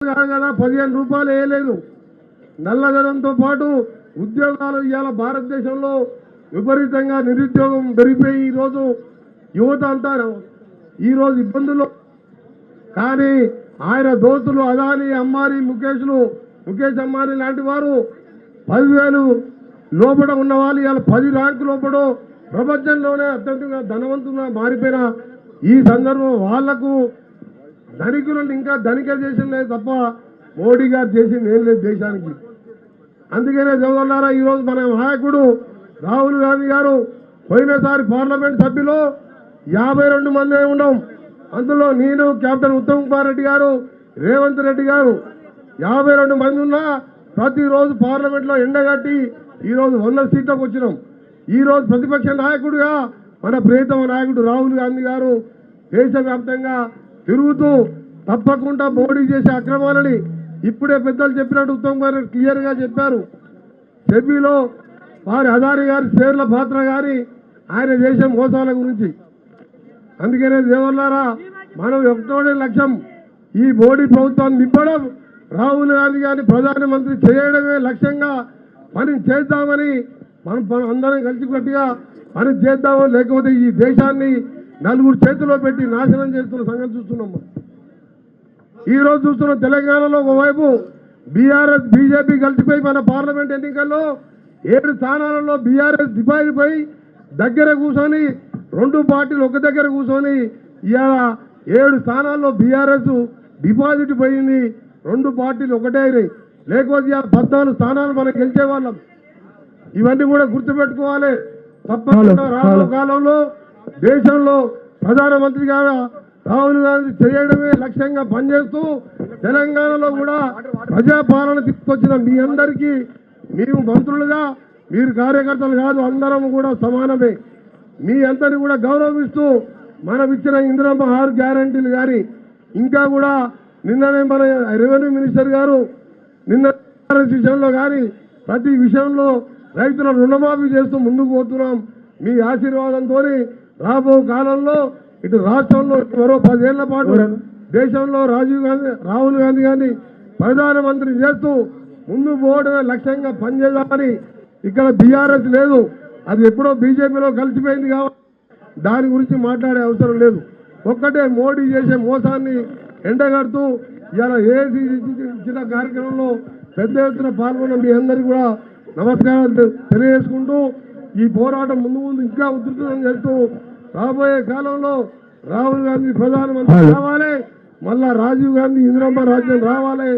కదా పదిహేను రూపాయలు వేయలేదు. నల్లధనంతో పాటు ఉద్యోగాలు ఇవాళ భారతదేశంలో విపరీతంగా నిరుద్యోగం పెరిగిపోయి ఈరోజు యువత అంటారు ఈరోజు ఇబ్బందులు కానీ ఆయన దోస్తులు అదాని అమ్మాని ముఖేష్లు ముఖేష్ అమ్మాని లాంటి వారు పదివేలు లోపల ఉన్న వాళ్ళు ఇవాళ పది ర్యాంకు లోపల ప్రపంచంలోనే అత్యంతంగా ధనవంతులుగా మారిపోయిన ఈ సందర్భం వాళ్ళకు ధనికులను ఇంకా ధనిక చేసిన తప్ప మోడీ గారు చేసింది ఏం లేదు దేశానికి. అందుకనే జవహర్లారా ఈరోజు మన నాయకుడు రాహుల్ గాంధీ గారు పోయినసారి పార్లమెంట్ సభ్యులు యాభై రెండు మంది ఉన్నాం అందులో నేను కెప్టెన్ ఉత్తమ్ కుమార్ రెడ్డి గారు రేవంత్ రెడ్డి గారు యాభై రెండు మంది ఉన్నా ప్రతిరోజు పార్లమెంట్లో ఎండగట్టి ఈరోజు వంద సీట్లకు వచ్చినాం. ఈరోజు ప్రతిపక్ష నాయకుడిగా మన ప్రియతమ నాయకుడు రాహుల్ గాంధీ గారు దేశవ్యాప్తంగా తిరుగుతూ తప్పకుండా మోడీ చేసే అక్రమాలని ఇప్పుడే పెద్దలు చెప్పినట్టు ఉత్తమ్ గారు క్లియర్గా చెప్పారు. సెబీలో వారి అదారి గారి షేర్ల పాత్ర గారి ఆయన చేసే మోసాల గురించి. అందుకనే దేవర్లారా మనం ఒకటోనే లక్ష్యం ఈ మోడీ ప్రభుత్వాన్ని నింపడం. రాహుల్ గాంధీ గారిని ప్రధానమంత్రి చేయడమే లక్ష్యంగా పని చేద్దామని మనం మనం అందరం కలిసికట్టుగా పని చేద్దామని లేకపోతే ఈ దేశాన్ని నలుగురు చేతిలో పెట్టి నాశనం చేస్తున్న సంగతి చూస్తున్నాం మనం. ఈ రోజు చూస్తున్న తెలంగాణలో ఒకవైపు బీఆర్ఎస్ బీజేపీ కలిసిపోయి మన పార్లమెంట్ ఎన్నికల్లో ఏడు స్థానాలలో బీఆర్ఎస్ డిపాజిట్ పోయి దగ్గర కూర్చొని రెండు పార్టీలు ఒక దగ్గర కూర్చొని ఇవాళ ఏడు స్థానాల్లో బీఆర్ఎస్ డిపాజిట్ పోయింది రెండు పార్టీలు ఒకటే అయినాయి. లేకపోతే ఇవాళ పద్నాలుగు స్థానాలు మనం గెలిచే వాళ్ళం ఇవన్నీ కూడా గుర్తుపెట్టుకోవాలి. తప్పకుండా రానున్న కాలంలో దేశంలో ప్రధానమంత్రిగా రాహుల్ గాంధీ చేయడమే లక్ష్యంగా పనిచేస్తూ తెలంగాణలో కూడా ప్రజాపాలన తీసుకొచ్చిన మీ అందరికీ మేము మంత్రులుగా మీరు కార్యకర్తలు కాదు అందరం కూడా సమానమే. మీ అందరిని కూడా గౌరవిస్తూ మనం ఇచ్చిన ఇందిరమ్మ ఆరు గ్యారంటీలు కానీ ఇంకా కూడా నిన్ననే మన రెవెన్యూ మినిస్టర్ గారు నిన్న విషయంలో కానీ ప్రతి విషయంలో రైతుల రుణమాఫీ చేస్తూ ముందుకు పోతున్నాం. మీ ఆశీర్వాదంతో రాబో కాలంలో ఇటు రాష్ట్రంలో మరో పదేళ్ళ పాటు దేశంలో రాజీవ్ గాంధీ రాహుల్ గాంధీ గారిని ప్రధానమంత్రి చేస్తూ ముందు పోవడమే లక్ష్యంగా పనిచేద్దామని ఇక్కడ బీఆర్ఎస్ లేదు. అది ఎప్పుడో బీజేపీలో కలిసిపోయింది కాబట్టి దాని గురించి మాట్లాడే అవసరం లేదు. ఒక్కటే మోడీ చేసే మోసాన్ని ఎండగడుతూ ఇలా ఏది ఇచ్చిన కార్యక్రమంలో పెద్ద ఎత్తున పాల్గొన్న మీ అందరికీ కూడా నమస్కారాలు తెలియజేసుకుంటూ ఈ పోరాటం ముందు ముందు ఇంకా ఉధృతం చేస్తూ రాబోయే కాలంలో రాహుల్ గాంధీ ప్రధానమంత్రి కావాలి మళ్ళా రాజీవ్ గాంధీ ఇందిరమ్మ రాజ్యం రావాలి.